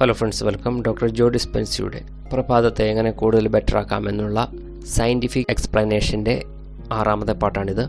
Hello friends welcome doctor Jo ഡിസ്പെൻസിയുടെ പ്രഭാതത്തെ എങ്ങനെ കൂടുതൽ ബെറ്റർ ആക്കാമെന്നുള്ള സയന്റിഫിക് എക്സ്പ്ലനേഷന്റെ ആറാമത്തെ പാട്ടാണിത്.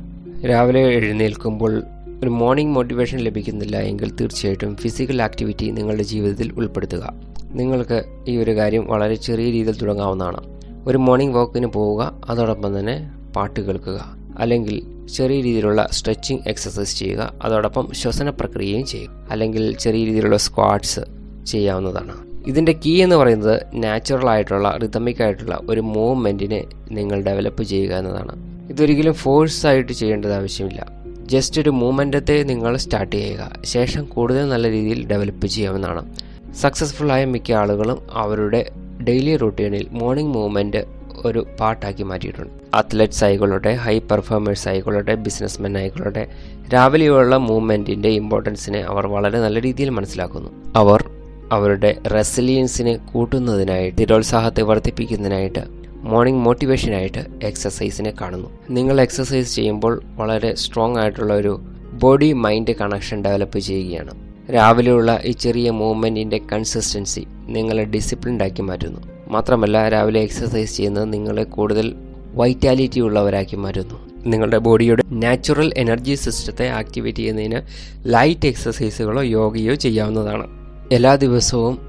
രാവിലെ എഴുന്നേൽക്കുമ്പോൾ ഒരു മോർണിംഗ് മോട്ടിവേഷൻ ലഭിക്കുന്നില്ല എങ്കിൽ തീർച്ചയായിട്ടും ഫിസിക്കൽ ആക്ടിവിറ്റി നിങ്ങളുടെ ജീവിതത്തിൽ ഉൾപ്പെടുത്തുക. നിങ്ങൾക്ക് ഈ ഒരു കാര്യം വളരെ ചെറിയ രീതിയിൽ തുടങ്ങാവുന്നതാണ്. ഒരു മോർണിംഗ് വാക്കിന് പോവുക അതോടൊപ്പം തന്നെ പാട്ട് കേൾക്കുക അല്ലെങ്കിൽ ചെറിയ രീതിയിലുള്ള സ്ട്രെച്ചിങ് എക്സസൈസ് ചെയ്യുക അതോടൊപ്പം ശ്വസന പ്രക്രിയയും ചെയ്യുക അല്ലെങ്കിൽ ചെറിയ രീതിയിലുള്ള സ്ക്വാട്സ് ചെയ്യാവുന്നതാണ്. ഇതിന്റെ കീ എന്ന് പറയുന്നത് നാച്ചുറൽ ആയിട്ടുള്ള റിതമിക് ആയിട്ടുള്ള ഒരു മൂവ്മെന്റിനെ നിങ്ങൾ ഡെവലപ്പ് ചെയ്യുക എന്നതാണ്. ഇതൊരിക്കലും ഫോഴ്സ് ആയിട്ട് ചെയ്യേണ്ടത് ആവശ്യമില്ല. ജസ്റ്റ് ഒരു മൂവ്മെന്റത്തെ നിങ്ങൾ സ്റ്റാർട്ട് ചെയ്യുക. ശേഷം കൂടുതൽ നല്ല രീതിയിൽ ഡെവലപ്പ് ചെയ്യാവുന്നതാണ്. സക്സസ്ഫുള്ളായ മിക്ക ആളുകളും അവരുടെ ഡെയിലി റൂട്ടീനിൽ മോർണിംഗ് മൂവ്മെന്റ് ഒരു പാർട്ടാക്കി മാറ്റിയിട്ടുണ്ട്. അത്ലറ്റ്സ് ആയിക്കൊള്ളട്ടെ ഹൈ പെർഫോമേഴ്സ് ആയിക്കൊള്ളട്ടെ ബിസിനസ്മെൻ ആയിക്കൊള്ളട്ടെ രാവിലെയുള്ള മൂവ്മെന്റിന്റെ ഇമ്പോർട്ടൻസിനെ അവർ വളരെ നല്ല രീതിയിൽ മനസ്സിലാക്കുന്നു. അവർ അവരുടെ റെസിലിയൻസിനെ കൂട്ടുന്നതിനായിട്ട് സ്ഥിരോത്സാഹത്തെ വർദ്ധിപ്പിക്കുന്നതിനായിട്ട് മോർണിംഗ് മോട്ടിവേഷനായിട്ട് എക്സസൈസിനെ കാണുന്നു. നിങ്ങൾ എക്സസൈസ് ചെയ്യുമ്പോൾ വളരെ സ്ട്രോങ് ആയിട്ടുള്ള ഒരു ബോഡി മൈൻഡ് കണക്ഷൻ ഡെവലപ്പ് ചെയ്യുകയാണ്. രാവിലെയുള്ള ഈ ചെറിയ മൂവ്മെന്റിന്റെ കൺസിസ്റ്റൻസി നിങ്ങളെ ഡിസിപ്ലിൻഡാക്കി മാറ്റുന്നു. മാത്രമല്ല രാവിലെ എക്സസൈസ് ചെയ്യുന്നത് നിങ്ങളെ കൂടുതൽ വൈറ്റാലിറ്റി ഉള്ളവരാക്കി മാറ്റുന്നു. നിങ്ങളുടെ ബോഡിയുടെ നാച്ചുറൽ എനർജി സിസ്റ്റത്തെ ആക്ടിവേറ്റ് ചെയ്യുന്നതിന് ലൈറ്റ് എക്സസൈസുകളോ യോഗയോ ചെയ്യാവുന്നതാണ്. എല്ലാ ദിവസവും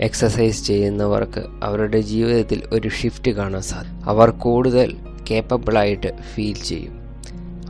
എക്സസൈസ് ചെയ്യുന്നവർക്ക് അവരുടെ ജീവിതത്തിൽ ഒരു ഷിഫ്റ്റ് കാണാൻ സാധിക്കും അവർ കൂടുതൽ കേപ്പബിളായിട്ട് ഫീൽ ചെയ്യും.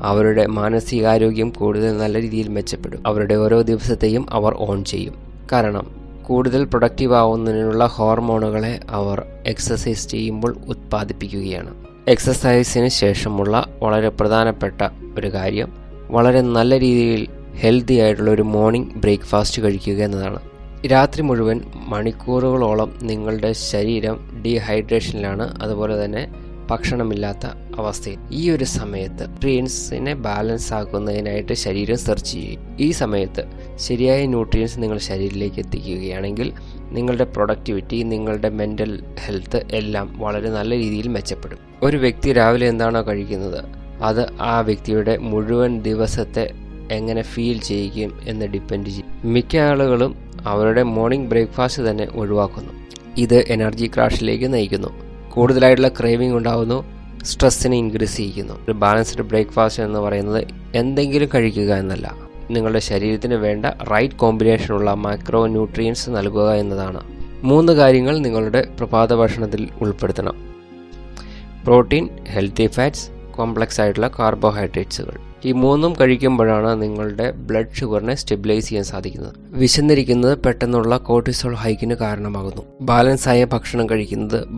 അവരുടെ മാനസികാരോഗ്യം കൂടുതൽ നല്ല രീതിയിൽ മെച്ചപ്പെടും. അവരുടെ ഓരോ ദിവസത്തെയും അവർ ഓൺ ചെയ്യും. കാരണം കൂടുതൽ പ്രൊഡക്റ്റീവ് ആവുന്നതിനുള്ള ഹോർമോണുകളെ അവർ എക്സസൈസ് ചെയ്യുമ്പോൾ ഉത്പാദിപ്പിക്കുകയാണ്. എക്സസൈസിന് ശേഷമുള്ള വളരെ പ്രധാനപ്പെട്ട ഒരു കാര്യം വളരെ നല്ല രീതിയിൽ ഹെൽത്തി ആയിട്ടുള്ള ഒരു മോർണിംഗ് ബ്രേക്ക്ഫാസ്റ്റ് കഴിക്കുക എന്നതാണ്. രാത്രി മുഴുവൻ മണിക്കൂറുകളോളം നിങ്ങളുടെ ശരീരം ഡീഹൈഡ്രേഷനിലാണ് അതുപോലെ തന്നെ ഭക്ഷണമില്ലാത്ത അവസ്ഥയിൽ. ഈ ഒരു സമയത്ത് ന്യൂട്രിയൻസിനെ ബാലൻസ് ആക്കുന്നതിനായിട്ട് ശരീരം സെർച്ച് ചെയ്യും ഈ സമയത്ത് ശരിയായ ന്യൂട്രിയൻസ് നിങ്ങൾ ശരീരത്തിലേക്ക് എത്തിക്കുകയാണെങ്കിൽ നിങ്ങളുടെ പ്രൊഡക്ടിവിറ്റി നിങ്ങളുടെ മെന്റൽ ഹെൽത്ത് എല്ലാം വളരെ നല്ല രീതിയിൽ മെച്ചപ്പെടും. ഒരു വ്യക്തി രാവിലെ എന്താണോ കഴിക്കുന്നത് അത് ആ വ്യക്തിയുടെ മുഴുവൻ ദിവസത്തെ എങ്ങനെ ഫീൽ ചെയ്യിക്കും എന്ന് ഡിപ്പെൻഡ് ചെയ്യും. മിക്ക ആളുകളും അവരുടെ മോർണിംഗ് ബ്രേക്ക്ഫാസ്റ്റ് തന്നെ ഒഴിവാക്കുന്നു. ഇത് എനർജി ക്രാഷിലേക്ക് നയിക്കുന്നു. കൂടുതലായിട്ടുള്ള ക്രേവിംഗ് ഉണ്ടാകുന്നു സ്ട്രെസ്സിനെ ഇൻക്രീസ് ചെയ്യിക്കുന്നു. ഒരു ബാലൻസ്ഡ് ബ്രേക്ക്ഫാസ്റ്റ് എന്ന് പറയുന്നത് എന്തെങ്കിലും കഴിക്കുക എന്നല്ല. നിങ്ങളുടെ ശരീരത്തിന് വേണ്ട റൈറ്റ് കോമ്പിനേഷനുള്ള മൈക്രോ ന്യൂട്രിയൻസ് നൽകുക എന്നതാണ്. മൂന്ന് കാര്യങ്ങൾ നിങ്ങളുടെ പ്രഭാത ഭക്ഷണത്തിൽ ഉൾപ്പെടുത്തണം. പ്രോട്ടീൻ ഹെൽത്തി ഫാറ്റ്സ് കോംപ്ലക്സ് ആയിട്ടുള്ള കാർബോഹൈഡ്രേറ്റ്സുകൾ ഈ മൂന്നും കഴിക്കുമ്പോഴാണ് നിങ്ങളുടെ ബ്ലഡ് ഷുഗറിനെ സ്റ്റെബിലൈസ് ചെയ്യാൻ സാധിക്കുന്നത്. വിശന്നിരിക്കുന്നത് പെട്ടെന്നുള്ള കോർട്ടിസോൾ ഹൈക്കിന് കാരണമാകുന്നു. ബാലൻസ് ആയ ഭക്ഷണം കഴിക്കുന്നത്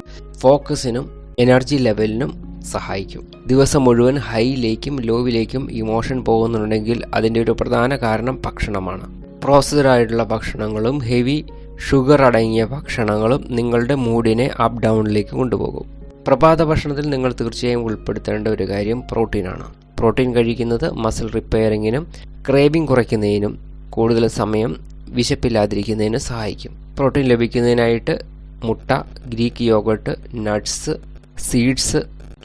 ഫോക്കസിനും എനർജി ലെവലിനും സഹായിക്കും. ദിവസം മുഴുവൻ ഹൈയിലേക്കും ലോവിലേക്കും ഇമോഷൻ പോകുന്നുണ്ടെങ്കിൽ അതിന്റെ ഒരു പ്രധാന കാരണം ഭക്ഷണമാണ്. പ്രോസസ്ഡ് ആയിട്ടുള്ള ഭക്ഷണങ്ങളും ഹെവി ഷുഗർ അടങ്ങിയ ഭക്ഷണങ്ങളും നിങ്ങളുടെ മൂഡിനെ അപ്പ് ഡൗണിലേക്ക് കൊണ്ടുപോകും. പ്രഭാത ഭക്ഷണത്തിൽ നിങ്ങൾ തീർച്ചയായും ഉൾപ്പെടുത്തേണ്ട ഒരു കാര്യം പ്രോട്ടീനാണ് പ്രോട്ടീൻ കഴിക്കുന്നത് മസിൽ റിപ്പയറിങ്ങിനും ക്രേബിംഗ് കുറയ്ക്കുന്നതിനും കൂടുതൽ സമയം വിശപ്പില്ലാതിരിക്കുന്നതിനും സഹായിക്കും. പ്രോട്ടീൻ ലഭിക്കുന്നതിനായിട്ട് മുട്ട Greek yoghurt nuts seeds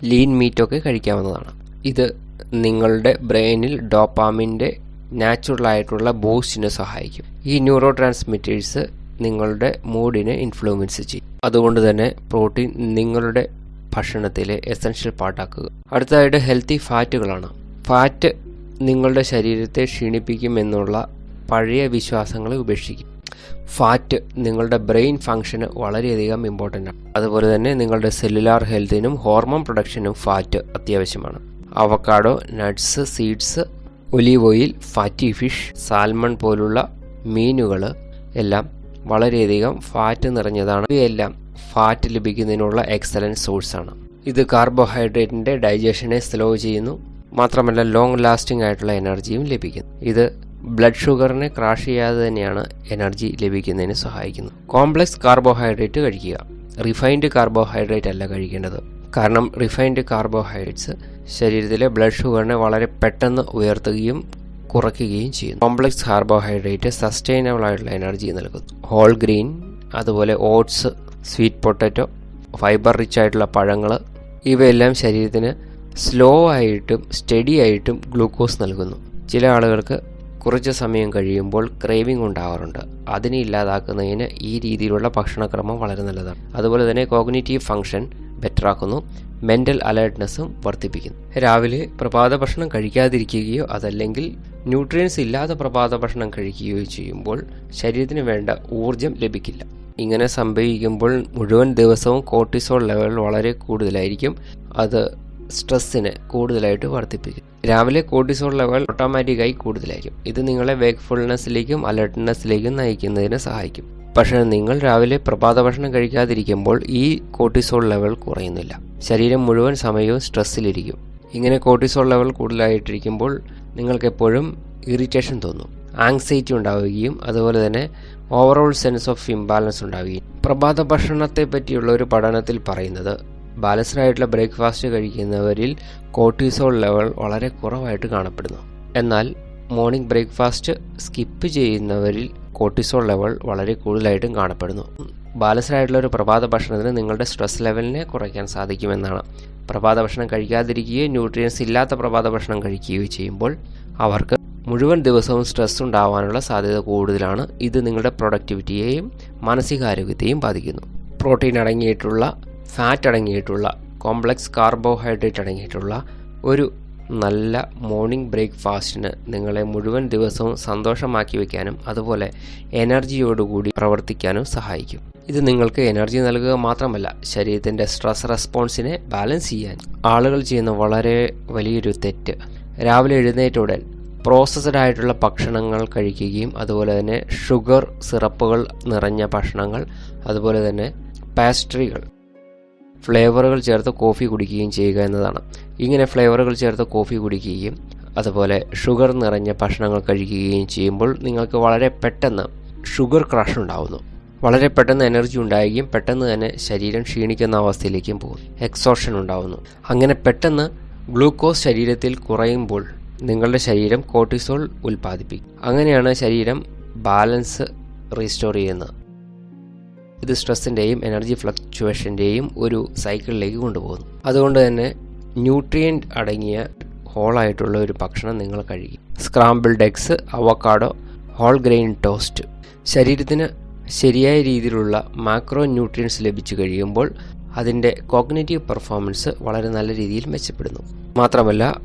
lean മീറ്റൊക്കെ കഴിക്കാവുന്നതാണ്. ഇത് നിങ്ങളുടെ ബ്രെയിനിൽ ഡോപ്പാമിന്റെ നാച്ചുറൽ ആയിട്ടുള്ള ബൂസ്റ്റിന് സഹായിക്കും. ഈ ന്യൂറോ ട്രാൻസ്മിറ്റേഴ്സ് നിങ്ങളുടെ മൂഡിനെ ഇൻഫ്ലുവൻസ് ചെയ്യും. അതുകൊണ്ട് തന്നെ പ്രോട്ടീൻ നിങ്ങളുടെ ഭക്ഷണത്തിലെ എസൻഷ്യൽ പാർട്ടാക്കുക അടുത്തതായിട്ട് ഹെൽത്തി ഫാറ്റുകളാണ് ഫാറ്റ് നിങ്ങളുടെ ശരീരത്തെ ക്ഷീണിപ്പിക്കുമെന്നുള്ള പഴയ വിശ്വാസങ്ങളെ ഉപേക്ഷിക്കും. ഫാറ്റ് നിങ്ങളുടെ ബ്രെയിൻ ഫങ്ഷന് വളരെയധികം ഇമ്പോർട്ടന്റ് ആണ്. അതുപോലെ തന്നെ നിങ്ങളുടെ സെല്ലുലാർ ഹെൽത്തിനും ഹോർമോൺ പ്രൊഡക്ഷനും ഫാറ്റ് അത്യാവശ്യമാണ്. Avocado nuts seeds olive oil fatty fish salmon പോലുള്ള മീനുകൾ എല്ലാം വളരെയധികം ഫാറ്റ് നിറഞ്ഞതാണ്. ഇവയെല്ലാം ഫാറ്റ് ലഭിക്കുന്നതിനുള്ള എക്സലന്റ് സോഴ്സാണ് ഇത് കാർബോഹൈഡ്രേറ്റിന്റെ ഡൈജഷനെ സ്ലോ ചെയ്യുന്നു. മാത്രമല്ല ലോങ് ലാസ്റ്റിംഗ് ആയിട്ടുള്ള എനർജിയും ലഭിക്കുന്നു. ഇത് ബ്ലഡ് ഷുഗറിനെ ക്രാഷ് ചെയ്യാതെ തന്നെയാണ് എനർജി ലഭിക്കുന്നതിന് സഹായിക്കുന്നത് കോംപ്ലക്സ് കാർബോഹൈഡ്രേറ്റ് കഴിക്കുക. റിഫൈൻഡ് കാർബോഹൈഡ്രേറ്റ് അല്ല കഴിക്കേണ്ടത്. കാരണം റിഫൈൻഡ് കാർബോഹൈഡ്രേറ്റ്സ് ശരീരത്തിലെ ബ്ലഡ് ഷുഗറിനെ വളരെ പെട്ടെന്ന് ഉയർത്തുകയും കുറയ്ക്കുകയും ചെയ്യുന്നു. കോംപ്ലക്സ് കാർബോഹൈഡ്രേറ്റ് സസ്റ്റൈനബിൾ ആയിട്ടുള്ള എനർജി നൽകുന്നു. ഹോൾ ഗ്രീൻ അതുപോലെ oats sweet potato fibre rich ആയിട്ടുള്ള പഴങ്ങൾ ഇവയെല്ലാം ശരീരത്തിന് സ്ലോ ആയിട്ടും സ്റ്റഡി ആയിട്ടും ഗ്ലൂക്കോസ് നൽകുന്നു. ചില ആളുകൾക്ക് കുറച്ച് സമയം കഴിയുമ്പോൾ ക്രേവിംഗ് ഉണ്ടാവാറുണ്ട്. അതിനെ ഇല്ലാതാക്കുന്നതിന് ഈ രീതിയിലുള്ള ഭക്ഷണക്രമം വളരെ നല്ലതാണ്. അതുപോലെ തന്നെ കോഗ്നേറ്റീവ് ഫംഗ്ഷൻ ബെറ്ററാക്കുന്നു മെന്റൽ അലേർട്ട്നെസ്സും വർദ്ധിപ്പിക്കുന്നു. രാവിലെ പ്രഭാത ഭക്ഷണം കഴിക്കാതിരിക്കുകയോ അതല്ലെങ്കിൽ ന്യൂട്രിയൻസ് ഇല്ലാത്ത പ്രഭാത ഭക്ഷണം കഴിക്കുകയോ ചെയ്യുമ്പോൾ ശരീരത്തിന് വേണ്ട ഊർജം ലഭിക്കില്ല. ഇങ്ങനെ സംഭവിക്കുമ്പോൾ മുഴുവൻ ദിവസവും കോർട്ടിസോൾ ലെവൽ വളരെ കൂടുതലായിരിക്കും. അത് സ്ട്രെസ്സിനെ കൂടുതലായിട്ട് വർദ്ധിപ്പിക്കും. രാവിലെ കോർട്ടിസോൾ ലെവൽ ഓട്ടോമാറ്റിക്കായി കൂടുതലായിരിക്കും. ഇത് നിങ്ങളെ വേക്ക്ഫുൾനെസ്സിലേക്കും അലർട്ട്നെസ്സിലേക്കും നയിക്കുന്നതിന് സഹായിക്കും. പക്ഷേ നിങ്ങൾ രാവിലെ പ്രഭാത ഭക്ഷണം കഴിക്കാതിരിക്കുമ്പോൾ ഈ കോർട്ടിസോൾ ലെവൽ കുറയുന്നില്ല. ശരീരം മുഴുവൻ സമയവും സ്ട്രെസ്സിലിരിക്കും. ഇങ്ങനെ കോർട്ടിസോൾ ലെവൽ കൂടുതലായിട്ടിരിക്കുമ്പോൾ നിങ്ങൾക്കെപ്പോഴും ഇറിറ്റേഷൻ തോന്നും. ആങ്സൈറ്റി ഉണ്ടാവുകയും അതുപോലെ തന്നെ ഓവറോൾ സെൻസ് ഓഫ് ഇംബാലൻസ് ഉണ്ടാവുകയും പ്രഭാത ഭക്ഷണത്തെ പറ്റിയുള്ള ഒരു പഠനത്തിൽ പറയുന്നത് ബാലൻസ്ഡായിട്ടുള്ള ബ്രേക്ക്ഫാസ്റ്റ് കഴിക്കുന്നവരിൽ കോർട്ടിസോൾ ലെവൽ വളരെ കുറവായിട്ട് കാണപ്പെടുന്നു. എന്നാൽ മോർണിംഗ് ബ്രേക്ക്ഫാസ്റ്റ് സ്കിപ്പ് ചെയ്യുന്നവരിൽ കോർട്ടിസോൾ ലെവൽ വളരെ കൂടുതലായിട്ടും കാണപ്പെടുന്നു. ബാലൻസ്ഡായിട്ടുള്ള ഒരു പ്രഭാത ഭക്ഷണത്തിന് നിങ്ങളുടെ സ്ട്രെസ് ലെവലിനെ കുറയ്ക്കാൻ സാധിക്കുമെന്നാണ്. പ്രഭാത ഭക്ഷണം കഴിക്കാതിരിക്കുകയോ ന്യൂട്രിയൻസ് ഇല്ലാത്ത പ്രഭാത ഭക്ഷണം കഴിക്കുകയോ ചെയ്യുമ്പോൾ അവർക്ക് മുഴുവൻ ദിവസവും സ്ട്രെസ് ഉണ്ടാവാനുള്ള സാധ്യത കൂടുതലാണ്. ഇത് നിങ്ങളുടെ പ്രൊഡക്ടിവിറ്റിയെയും മാനസികാരോഗ്യത്തെയും ബാധിക്കുന്നു. പ്രോട്ടീൻ അടങ്ങിയിട്ടുള്ള ഫാറ്റ് അടങ്ങിയിട്ടുള്ള കോംപ്ലക്സ് കാർബോഹൈഡ്രേറ്റ് അടങ്ങിയിട്ടുള്ള ഒരു നല്ല മോർണിംഗ് ബ്രേക്ക്ഫാസ്റ്റിന് നിങ്ങളെ മുഴുവൻ ദിവസവും സന്തോഷമാക്കി വയ്ക്കാനും അതുപോലെ എനർജിയോടുകൂടി പ്രവർത്തിക്കാനും സഹായിക്കും. ഇത് നിങ്ങൾക്ക് എനർജി നൽകുക മാത്രമല്ല ശരീരത്തിന്റെ സ്ട്രെസ് റെസ്പോൺസിനെ ബാലൻസ് ചെയ്യാൻ ആളുകൾ ചെയ്യുന്ന വളരെ വലിയൊരു തെറ്റ്. രാവിലെ എഴുന്നേറ്റുടൻ പ്രോസസ്ഡ് ആയിട്ടുള്ള ഭക്ഷണങ്ങൾ കഴിക്കുകയും അതുപോലെ തന്നെ ഷുഗർ സിറപ്പുകൾ നിറഞ്ഞ ഭക്ഷണങ്ങൾ അതുപോലെ തന്നെ പാസ്ട്രികൾ ഫ്ലേവറുകൾ ചേർത്ത് കോഫി കുടിക്കുകയും ചെയ്യുക എന്നതാണ്. ഇങ്ങനെ ഫ്ലേവറുകൾ ചേർത്ത് കോഫി കുടിക്കുകയും അതുപോലെ ഷുഗർ നിറഞ്ഞ ഭക്ഷണങ്ങൾ കഴിക്കുകയും ചെയ്യുമ്പോൾ നിങ്ങൾക്ക് വളരെ പെട്ടെന്ന് ഷുഗർ ക്രാഷ് ഉണ്ടാകുന്നു വളരെ പെട്ടെന്ന് എനർജി ഉണ്ടാവുകയും പെട്ടെന്ന് തന്നെ ശരീരം ക്ഷീണിക്കുന്ന അവസ്ഥയിലേക്കും പോകും എക്സോഷൻ ഉണ്ടാകുന്നു അങ്ങനെ പെട്ടെന്ന് ഗ്ലൂക്കോസ് ശരീരത്തിൽ കുറയുമ്പോൾ നിങ്ങളുടെ ശരീരം കോർട്ടിസോൾ ഉൽപ്പാദിപ്പിക്കും. അങ്ങനെയാണ് ശരീരം ബാലൻസ് റീസ്റ്റോർ ചെയ്യുന്നത്. ഇത് സ്ട്രെസ്സിന്റെയും എനർജി ഫ്ലക്ച്വേഷന്റെയും ഒരു സൈക്കിളിലേക്ക് കൊണ്ടുപോകുന്നു. അതുകൊണ്ട് തന്നെ ന്യൂട്രിയന്റ് അടങ്ങിയ ഹോളായിട്ടുള്ള ഒരു ഭക്ഷണം നിങ്ങൾ കഴിക്കും. Scrambled eggs avocado whole grain toast ശരീരത്തിന് ശരിയായ രീതിയിലുള്ള മാക്രോ ന്യൂട്രിയൻസ് ലഭിച്ചു കഴിയുമ്പോൾ അതിന്റെ കോഗ്നേറ്റീവ് പെർഫോമൻസ് വളരെ നല്ല രീതിയിൽ മെച്ചപ്പെടുന്നു. മാത്രമല്ല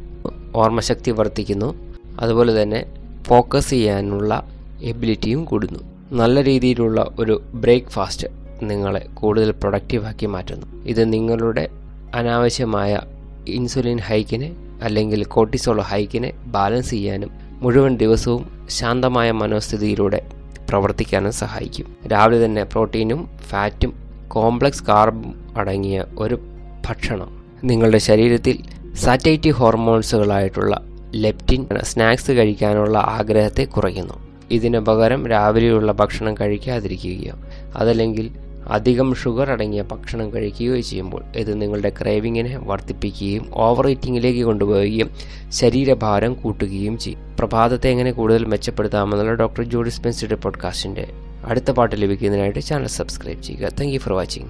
ഓർമ്മശക്തി വർദ്ധിക്കുന്നു. അതുപോലെ തന്നെ ഫോക്കസ് ചെയ്യാനുള്ള എബിലിറ്റിയും കൂടുന്നു. നല്ല രീതിയിലുള്ള ഒരു ബ്രേക്ക്ഫാസ്റ്റ് നിങ്ങളെ കൂടുതൽ പ്രൊഡക്റ്റീവാക്കി മാറ്റുന്നു. ഇത് നിങ്ങളുടെ അനാവശ്യമായ ഇൻസുലിൻ ഹൈക്കിനെ അല്ലെങ്കിൽ കോർട്ടിസോൾ ഹൈക്കിനെ ബാലൻസ് ചെയ്യാനും മുഴുവൻ ദിവസവും ശാന്തമായ മനോസ്ഥിതിയിലൂടെ പ്രവർത്തിക്കാനും സഹായിക്കും. രാവിലെ തന്നെ പ്രോട്ടീനും ഫാറ്റും കോംപ്ലക്സ് കാർബും അടങ്ങിയ ഒരു ഭക്ഷണം നിങ്ങളുടെ ശരീരത്തിൽ സാറ്റൈറ്റി ഹോർമോൺസുകളായിട്ടുള്ള ലെപ്റ്റിൻ സ്നാക്സ് കഴിക്കാനുള്ള ആഗ്രഹത്തെ കുറയ്ക്കുന്നു. ഇതിന് പകരം രാവിലെയുള്ള ഭക്ഷണം കഴിക്കാതിരിക്കുകയോ അതല്ലെങ്കിൽ അധികം ഷുഗർ അടങ്ങിയ ഭക്ഷണം കഴിക്കുകയോ ചെയ്യുമ്പോൾ ഇത് നിങ്ങളുടെ ക്രേവിങ്ങിനെ വർദ്ധിപ്പിക്കുകയും ഓവർ ഈറ്റിങ്ങിലേക്ക് കൊണ്ടുപോവുകയും ശരീരഭാരം കൂട്ടുകയും ചെയ്യും. പ്രഭാതത്തെ എങ്ങനെ കൂടുതൽ മെച്ചപ്പെടുത്താമെന്നുള്ള ഡോക്ടർ ജോഡി സ്പെൻസിയുടെ പോഡ്കാസ്റ്റിന്റെ അടുത്ത പാട്ട് ലഭിക്കുന്നതിനായിട്ട് ചാനൽ സബ്സ്ക്രൈബ് ചെയ്യുക. Thank for watching